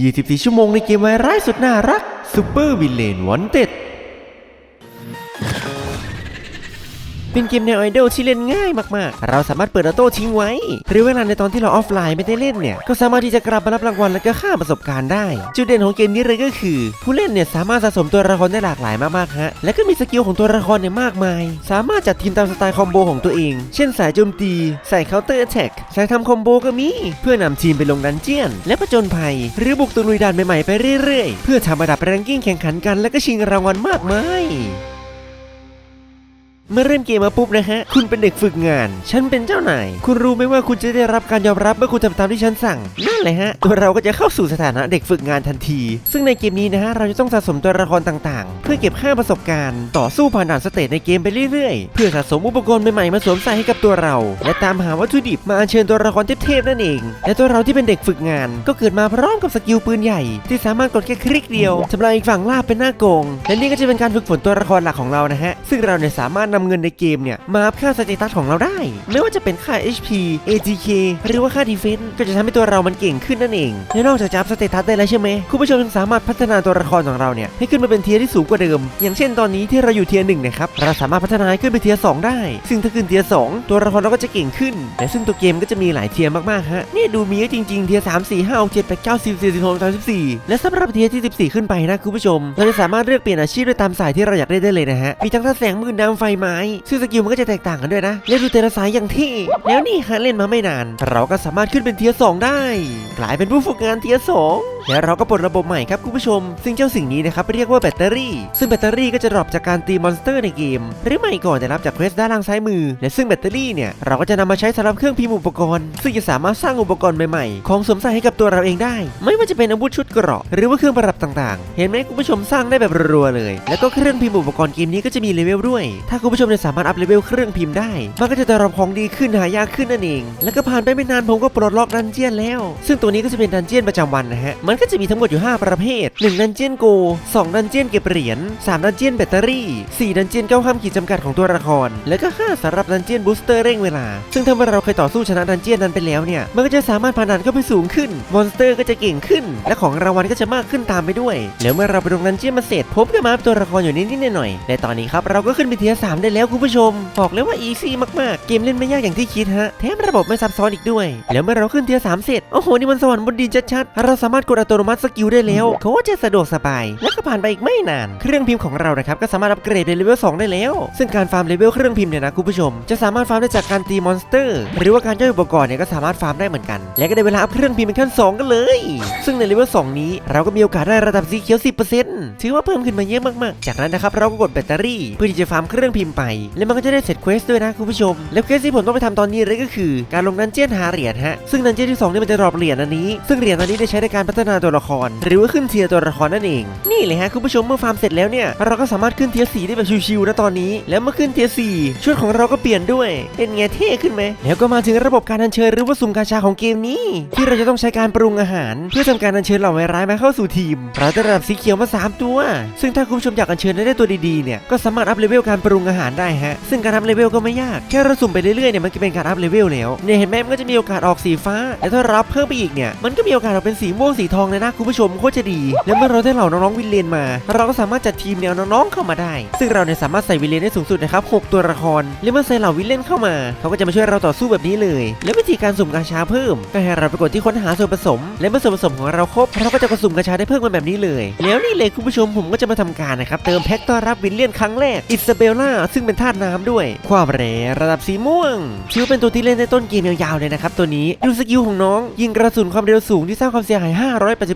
24 ชั่วโมงในเกมไวร้ายสุดน่ารักซูเป เป็นเกมแนวไอดอลที่เล่นง่ายมากๆ เราสามารถเปิดออโต้ทิ้งไว้ หรือเวลาในตอนที่เราออฟไลน์ไม่ได้เล่นเนี่ย ก็สามารถที่จะกลับมารับรางวัลและก็ค่าประสบการณ์ได้ จุดเด่นของเกมนี้เลยก็คือ ผู้เล่นเนี่ยสามารถสะสมตัวละครได้หลากหลายมากๆฮะ และก็มีสกิลของตัวละครเนี่ยมากมาย สามารถจัดทีมตามสไตล์คอมโบของตัวเอง เช่นสายโจมตี สายเคาน์เตอร์แท็กสายทำคอมโบก็มี เพื่อนำทีมไปลงดันเจียน และผจญภัย หรือบุกตะลุยด่านใหม่ๆไปเรื่อยๆ เพื่อทำระดับแรงกิ้งแข่งขันกันและก็ชิงรางวัลมากมาย เมื่อเริ่มเกมมาปุ๊บนะฮะ คุณเป็นเด็กฝึกงาน ฉันเป็นเจ้านาย คุณรู้ไหมว่าคุณจะได้รับการยอมรับเมื่อคุณทำตามที่ฉันสั่ง นั่นแหละฮะ ตัวเราก็จะเข้าสู่สถานะเด็กฝึกงานทันที ซึ่งในเกมนี้นะฮะ เราจะต้องสะสมตัวละครต่างๆ เพื่อเก็บค่าประสบการณ์ ต่อสู้ผ่านด่านสเตจในเกมไปเรื่อยๆ เพื่อสะสมอุปกรณ์ใหม่ๆ มาสวมใส่ให้กับตัวเรา และตามหาวัตถุดิบมาอัญเชิญตัวละครเทพๆนั่นเอง และตัวเราที่เป็นเด็กฝึกงาน ก็เกิดมาพร้อมกับสกิลปืนใหญ่ ที่สามารถกดแค่คลิกเดียวทำลายอีกฝั่งลาบเป็นหน้าโกง และนี่ก็จะเป็นการฝึกฝนตัวละครหลักของเรานะฮะ ซึ่งเราเนี่ยสามารถนำเงินในเกมเนี่ย มาอัพค่าสเตตัสของเราได้ ไม่ว่าจะเป็นค่า HP ATK หรือว่าค่า Defense ก็จะทำให้ตัวเรามันเก่งขึ้นนั่นเองและนอกจากจะอัพสเตตัสได้แล้วใช่ไหมคุณผู้ชมยังสามารถพัฒนาตัวละครของเราเนี่ยให้ขึ้นมาเป็นเทียร์ที่สูงกว่าเดิม อย่างเช่นตอนนี้ที่เราอยู่เทียร์หนึ่งนะครับเราสามารถพัฒนาขึ้นไปเทียร์สองได้ ซึ่งถ้าขึ้นเทียร์สองตัวละครเราก็จะเก่งขึ้นและซึ่งตัวเกมก็จะมีหลายเทียร์มากๆฮะเนี่ยดูมีจริงๆเทียร์สามสี่ห้าหกเจ็ดแปดเก้าสิบสี่สิบหกสามสิบสี่และสำหรับเทียร์ที่สิบสี่ขึ้นไปนะคุณผู้ชม เราจะสามารถเลือกเปลี่ยนอาชีพได้ตามสายที่เราอยากได้ได้เลยนะฮะมีทั้งท่าแสงมืดน้ำไฟไม้ซึ่งสกิลมันก็จะแตกต่างกันด้วยนะและดูแต่ละสายอย่างที่ แล้วนี่ฮะเล่นมาไม่นาน เราก็สามารถขึ้นเป็นเทียร์สองได้ กลายเป็นผู้ฝึกงานเทียร์สองและเราก็ปลดระบบใหม่ครับคุณผู้ชม ซึ่งเจ้าสิ่งนี้นะครับเรียกว่าแบตเตอรี่ ซึ่งแบตเตอรี่ก็จะดรอปจากการตีมอนสเตอร์ในเกม หรือไม่ก่อนจะรับจากเควสด้านล่างซ้ายมือ และซึ่งแบตเตอรี่เนี่ยเราก็จะนำมาใช้สำหรับเครื่องพิมพ์อุปกรณ์ ซึ่งจะสามารถสร้างอุปกรณ์ใหม่ๆ ของสวมใส่ให้กับตัวเราเองได้ ไม่ว่าจะเป็นอาวุธชุดเกราะ หรือว่าเครื่องประดับต่างๆ เห็นไหมคุณผู้ชมสร้างได้แบบรัวๆเลย แล้วก็เครื่องพิมพ์อุปกรณ์เกมนี้ก็จะมีเลเวลด้วย ถ้าคุณผู้ชมเนี่ยสามารถอัพเลเวลเครื่องพิมพ์ได้ มันก็จะได้รับของดีขึ้นหายากขึ้นนั่นเอง แล้วก็ผ่านไปไม่นานผมก็ปลดล็อกดันเจียนแล้ว ซึ่งตัวนี้ก็จะเป็นดันเจียนประจำวันนะฮะ มันก็จะมีทั้งหมดอยู่ 5 ประเภท 1 ดันเจียนโก 2 ดันเจียนเก็บเหรียญ 3 ดันเจียนแบตเตอรี่ 4 ดันเจียนก้าวข้ามขีดจำกัดของตัวละคร และก็ 5สำหรับดันเจียนบูสเตอร์เร่งเวลา ซึ่งถ้าเมื่อเราเคยต่อสู้ชนะดันเจียนนั้นไปแล้วเนี่ย มันก็จะสามารถผ่านด่านเข้าไปสูงขึ้น มอนสเตอร์ก็จะเก่งขึ้น และของรางวัลก็จะมากขึ้นตามไปด้วย แล้วเมื่อเราไปลงดันเจียนมาเสร็จผมก็มาตัวละครอยู่นิดๆหน่อยๆและตอนนี้ครับเราก็ขึ้นไปเทียร์สามได้แล้วคุณผู้ชม บอกเลยว่าอีซี่มากๆ เกมเล่นไม่ยากอย่างที่คิดฮะ แถมระบบไม่ซับซ้อนอีกด้วย แล้วเมื่อเราขึ้นเทียร์สามเสร็จ โอ้โห นี่มันสวรรค์บนดินชัดๆ เราสามารถกดอัตโนมัติสกิลได้แล้วเขาว่าจะสะดวกสบาย แล้วก็ผ่านไปอีกไม่นาน เครื่องพิมพ์ของเรานะครับก็สามารถอัปเกรดเป็นเลเวล2ได้แล้ว ซึ่งการฟาร์มเลเวลเครื่องพิมพ์เนี่ยนะคุณผู้ชม จะสามารถฟาร์มได้จากการตีมอนสเตอร์ หรือว่าการย่อยอุปกรณ์เนี่ยก็สามารถฟาร์มได้เหมือนกัน และก็ได้เวลาอัพเครื่องพิมพ์เป็นขั้นสองกันเลย ซึ่งในเลเวล2นี้ เราก็มีโอกาสได้ระดับสีเขียว 10%ถือว่าเพิ่มขึ้นมาเยอะมากๆ จากนั้นนะครับเราก็กดแบตเตอรี่เพื่อที่จะฟาร์มเครื่องพิมพ์ไป และมันก็จะได้เสร็จเควสด้วยนะคุณผู้ชม แล้วเควสที่ผมต้องไปทำตอนนี้เลยก็คือ การลงดันเจียนหาเหรียญฮะ ซึ่งดันเจียนที่2นี่มันจะรอปเหรียญอันนี้ ซึ่งเหรียญอันนี้ได้ใช้ในการพัฒนาตัวละคร หรือว่าขึ้นเทียร์ตัวละครนั่นเอง นี่เลยฮะคุณผู้ชมเมื่อฟาร์มเสร็จแล้วเนี่ย เราก็สามารถขึ้นเทียร์4ได้แบบชิวๆนะตอนนี้ แล้วเมื่อขึ้นเทียร์4ชุดของเราก็เปลี่ยนด้วย เป็นไงเท่ขึ้นไหม แล้วก็มาถึงระบบการอัญเชิญหรือว่าสุ่มกาชาของเกมนี้ ที่เราจะต้องใช้การปรุงอาหาร เพื่อทำการอัญเชิญเหล่าไวร้ายมาเข้าสู่ทีม เราได้ระดับสีเขียวมา 3 ตัว ซึ่งถ้าคุณผู้ชมอยากอัญเชิญได้ตัวดีๆเนี่ยก็สามารถอัพเลเวลการปรุงอาหารได้ฮะ ซึ่งการอัพเลเวลก็ไม่ยาก แค่เราสุ่มไปเรื่อยๆเนี่ยมันก็เป็นการอัพเลเวลแล้ว เนี่ยเห็นไหมมันก็จะมีโอกาสออกสีฟ้า แต่ถ้ารับเพิ่มไปอีกเนี่ย มันก็มีโอกาสออกเป็นสีม่วงสีทองเลยนะคุณผู้ชมโคตรจะดี แล้วเมื่อเราได้เหล่าน้องๆวินเลนมา เราก็สามารถจัดทีมแนวน้องๆเข้ามาได้ ซึ่งเราเนี่ยสามารถใส่วินเลนได้สูงสุดนะครับ6ตัวละคร และเมื่อใส่เหล่าวินเลนเข้ามา เขาก็จะมาช่วยเราต่อสู้แบบนี้เลย และวิธีการสุ่มกาชาเพิ่มก็ให้เราไปกดที่ค้นหาส่วนผสม และเมื่อส่วนผสมของเราครบเราก็จะกดสุ่มกาชาได้เพิ่มมาแบบนี้เลย แล้วนี่เลยคุณผู้ชมผมก็จะมาทำการนะครับเติมแพ็คต้อนรับวินเลนครั้งแรกอิซาเบลล่าซึ่งเป็นธาตุน้ำด้วย ความแรงระดับสีม่วงถือว่าเป็นตัวที่เล่นในต้นเกมยาวๆเลยนะครับตัวนี้ดูสกิลของน้อง ยิงกระสุนความเร็วสูงที่สร้างความเสียหาย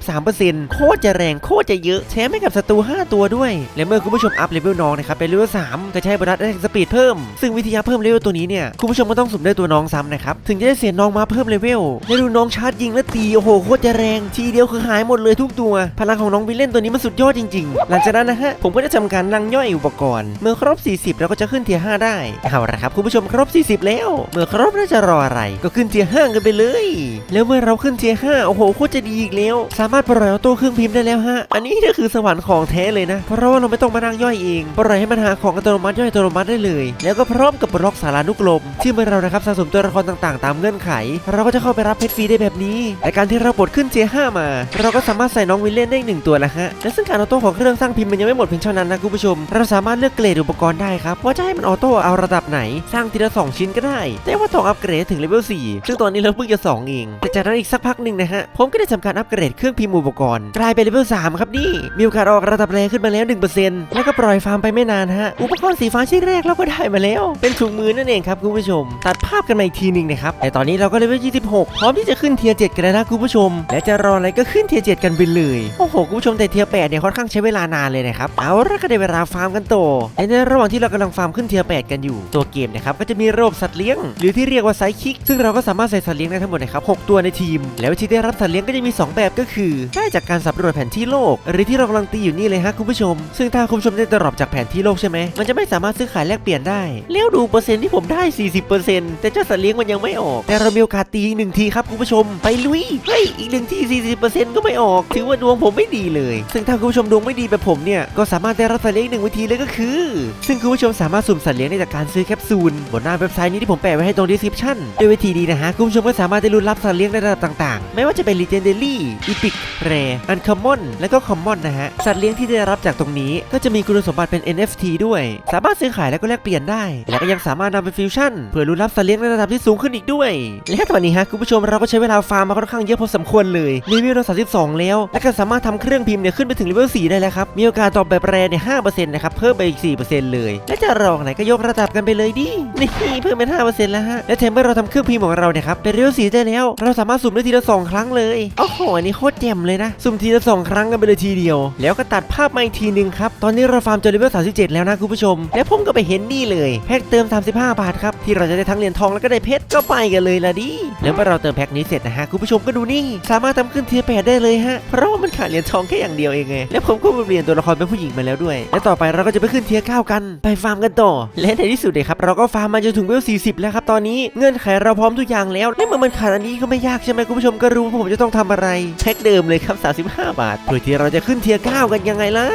583%โคตรจะแรงโคตรจะเยอะแถมให้กับศัตรู5ตัวด้วย และเมื่อคุณผู้ชมอัพเลเวลน้องนะครับเป็นเลเวล3ก็จะให้บนัสได้สปีดเพิ่ม ซึ่งวิธีกาเพิ่มเลเวลตัวนี้เนี่ยคุณผู้ชมก็ต้องสุ่มได้ตัวน้องซ้ำนะครับถึงจะได้เสียน้องมาเพิ่มเลเวลและดูน้องชาร์จยิงและตีโอ้โหโคตรจะแรงทีเดียวคือหายหมดเลยทุกตัว พลังของน้องวิลเล่นตัวนี้มันสุดยอดจริง ๆ หลังจากนั้นนะฮะผมก็จะทำการลังย่อยอุปกรณ์เมื่อครบ 40เราก็จะขึ้นเทียร์5ได้เอาละครับคุณผู้ชมครบ 40 แล้ว เมื่อครบน่าจะรออะไร ก็ขึ้นเทียร์5กันไปเลย แล้วเมื่อเราขึ้นเทียร์5โอ้โหโคตรจะดีอีกแล้ว สามารถปล่อยออโต้เครื่องพิมพ์ได้แล้วฮะอันนี้ก็คือสวรรค์ของแท้เลยนะ เพราะว่าเราไม่ต้องมานั่งย่อยเองปล่อยให้มันหาของอัตโนมัติย่อยอัตโนมัติได้เลย แล้วก็พร้อมกับบล็อกสารานุกรมที่เมื่อเรานะครับสะสมตัวละครต่างๆ ตามเงื่อนไข เราก็จะเข้าไปรับเพชรฟรีได้แบบนี้แต่การที่เราปลดขึ้นเจ5มา เราก็สามารถใส่น้องวิลเลียนได้หนึ่งตัวแล้วฮะและซึ่งการออโต้ของเครื่องสร้างพิมพ์มันยังไม่หมดเพียงเท่านั้นนะคุณผู้ชม เราสามารถเลือกเกรดอุปกรณ์ได้ครับว่าจะให้มันออโต้เอาระดับไหน สร้างทีละสองชิ้นก็ได้ แต่ว่าต้องอัปเกรดถึงเลเวล4ซึ่งตอนนี้เราเพิ่งจะ2เองแต่จากนั้นอีกสักพักหนึ่งนะฮะผมก็ได้ทำการอัปเกรดเครื่องพิมพ์อุปกรณ์กลายเป็นเลเวล3ครับนี่มีโอกาสออกระดับแรงขึ้นมาแล้ว 1%แล้วก็ปล่อยฟาร์มไปไม่นานฮะอุปกรณ์สีฟ้าชิ้นแรกเราก็ได้มาแล้ว เป็นถุงมือนั่นเองครับคุณผู้ชม ตัดภาพกันมาอีกทีหนึ่งนะครับแต่ตอนนี้เราก็เลเวล26 พร้อมที่จะขึ้นเทียร์7กันแล้วนะคุณผู้ชม และจะรออะไรก็ขึ้นเทียร์7กันไปเลยโอ้โหคุณผู้ชมแต่เทียร์8เนี่ยค่อนข้างใช้เวลานานเลยนะครับเอาละก็ได้เวลาฟาร์มกันต่อและในระหว่างที่เรากำลังฟาร์มขึ้นเทียร์8กันอยู่ ตัวเกมนะครับก็จะมีระบบสัตว์เลี้ยง หรือที่เรียกว่าไซคิก ซึ่งเราก็สามารถใส่สัตว์เลี้ยงได้ทั้งหมดนะครับ6ตัวในทีม แล้ววิธีได้รับสัตว์เลี้ยงก็จะมี 2 แบบก็คือ ได้จากการสำรวจแผนที่โลก หรือที่เรากำลังตีอยู่นี่เลยฮะคุณผู้ชม ซึ่งถ้าคุณผู้ชมได้ตรอบจากแผนที่โลกใช่ไหมมันจะไม่สามารถซื้อขายแลกเปลี่ยนได้แล้วดูเปอร์เซ็นต์ที่ผมได้ 40%แต่เจ้าสัตว์เลี้ยงมันยังไม่ออก แต่เรามีโอกาสตีหนึ่งทีครับคุณผู้ชม ไปลุยเฮ้ยอีกหนึ่งที40%ก็ไม่ออก ถือว่าดวงผมไม่ดีเลย ซึ่งถ้าคุณผู้ชมดวงไม่ดีแบบผมเนี่ยก็สามารถได้รับสัตว์เลี้ยงหนึ่งวิธีเลยก็คือ ซึ่งคุณผู้ชมสามารถสุ่มสัตว์เลี้ยงได้จากการซื้อแคปซูลบนหน้าเว็บไซต์นี้ที่ผมแปะไว้ให้ตรง description ด้วยวิธีดีนะฮะคุณผู้ชมก็สามารถได้ลุ้นรับสัตว์เลี้ยงในระดับต่างๆ ไม่ว่าจะเป็น legendary epic rare uncommon และก็ common นะฮะสัตว์เลี้ยงที่ได้รับจากตรงนี้ก็จะมีคุณสมบัติเป็น NFT ด้วย สามารถซื้อขายและก็แลกเปลี่ยนได้ และก็ยังสามารถนำไปฟิวชั่นเพื่อลุ้นรับสัตว์เลี้ยงในระดับที่สูงขึ้นอีกด้วย และตอนนี้ฮะคุณผู้ชมเราก็ใช้เวลาฟาร์มมาค่อนข้างเยอะพอสมควรเลยเลเวลเรา32 แล้ว และก็สามารถทำเครื่องพิมพ์เนี่ยขึ้นไปถึงเลเวล4ได้แล้วครับมีโอกาสตอบแบบแรเนี่ย5%นะครับเพิ่มไปอีก4%เลยและจะรองไหนก็ยกระดับกันไปเลยดิ นี่เพิ่มเป็น5%แล้วฮะ และแถมเมื่อเราทำเครื่องพิมพ์ของเราเนี่ยครับเป็นเลเวล4ได้แล้ว เราสามารถสุ่มได้ทีละ2ครั้งเลย โอ้โห อันนี้โคตรแจ่มเลยนะ สุ่มทีละ2ครั้งกันไปเลยทีเดียว แล้วก็ตัดภาพมาอีกทีหนึ่งครับ ตอนนี้เราฟาร์มจนเลเวล37 แล้วนะคุณผู้ชม และผมก็ไปเห็นนี่เลย แพ็คเติม 35 บาทครับ ที่เราจะได้ทั้งเหรียญทองแล้วก็ได้เพชรก็ไปกันเลยละดิ แล้วเมื่อเราเติมแพ็คนี้เสร็จนะฮะคุณผู้ชมก็ดูนี่ สามารถทำขึ้นเทียร์แปดได้เลยฮะ เพราะว่ามันขาดเหรียญทองแค่อย่างเดียวเองไง และผมก็เปลี่ยนตัวละครเป็นผู้หญิงมาแล้วด้วย และต่อไปเราก็จะไปขึ้นเทียร์เก้ากันไปฟาร์มกันต่อ และในที่สุดเลยครับเราก็ฟาร์มมาจนถึงเวล 40 แล้วครับตอนนี้เงื่อนไขเราพร้อมทุกอย่างแล้วและเมื่อมันขาดอันนี้ก็ไม่ยากใช่ไหมคุณผู้ชมก็รู้ว่าผมจะต้องทำอะไรแพ็คเดิมเลยครับ 35 บาทเพื่อที่เราจะขึ้นเทียร์เก้ากันยังไงล่ะ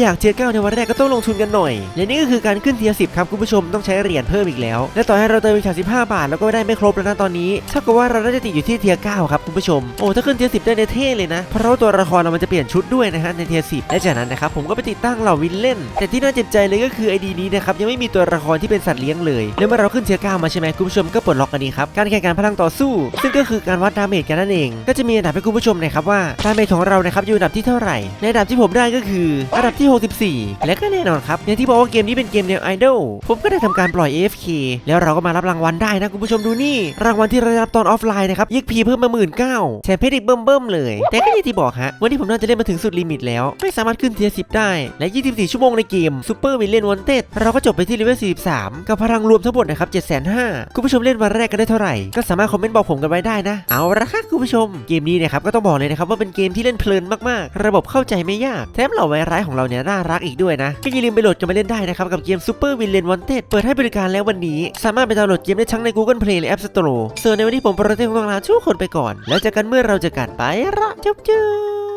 อยากเทียร์เก้าในวันแรกก็ต้องลงทุนกันหน่อยและนี่ก็คือการขึ้นเทียร์10ครับคุณผู้ชมต้องใช้เหรียญเพิ่มอีกแล้ว และต่อให้เราเติมอีก35บาทแล้วก็ไม่ได้ไม่ครบแล้วนะตอนนี้เท่ากับว่าเราได้จะติดอยู่ที่เทียร์9ครับคุณผู้ชมโอ้ถ้าขึ้นเทียร์10ได้ในเท่เลยนะเพราะตัวละครเรามันจะเปลี่ยนชุดด้วยนะฮะในเทียร์10และจากนั้นนะครับผมก็ไปติดตั้งเหล่าวินเล่น แต่ที่น่าเจ็บใจเลยก็คือไอดีนี้นะครับยังไม่มีตัวละครที่เป็นสัตว์เลี้ยงเลยแล้วเมื่อเราขึ้นเทียร์9มาใช่ไหมคุณผู้ชมก็ปลดล็อกอันนี้ครับการแข่งขันพลังต่อสู้ ซึ่งก็คือการวัดดาเมจกันนั่นเอง ก็จะมีอันดับให้คุณผู้ชมนะครับว่าดาเมจของเรานะครับอยู่อันดับที่เท่าไหร่ ในอันดับที่ผมได้ก็คืออันดับที่ 64 และก็แน่นอนครับอย่างที่บอกว่าเกมนี้เป็นเกมแนวไอดอลผมก็ได้ทำการปล่อย AFK แล้วเราก็มารับรางวัลได้นะคุณผู้ชมดูนี่ รางวัลที่เราได้รับตอนออฟไลน์นะครับยิกพีเพิ่มมาหมื่นเก้าแถมเพชรอีกเบิ่มๆเลย แต่ก็อย่างที่บอกฮะวันนี้ผมน่าจะเล่นมาถึงสุดลิมิตแล้ว ไม่สามารถขึ้นเทียร์10ได้และ 24 ชั่วโมงในเกมซูเปอร์วิลเลนวันเต็ดเราก็จบไปที่เลเวล43 กับพลังรวมทั้งหมดนะครับ7,500คุณผู้ชมเล่นวันแรกกันได้เท่าไหร่ ก็สามารถคอมเมนต์บอกผมกันไว้ได้นะ เอาละครับคุณผู้ชม เกมนี้นะครับก็ต้องบอกเลยนะครับว่าเป็นเกมที่เล่นเพลินมากๆ ระบบเข้าใจไม่ยาก แถมเหล่าไวร้ายของเราเนี่ยน่ารักอีกด้วยนะ ก็อย่าลืมไปโหลดกันมาเล่นได้นะครับกับเกม Super Villain Wanted เปิดให้บริการแล้ววันนี้ สามารถไปดาวน์โหลดเกมได้ทั้งใน Google Play และ App Store ส่วนในวันนี้ผมโปรเทคของลาทุกคนไปก่อน แล้วเจอกันเมื่อเราเจอกันไปละจุ๊บจุ๊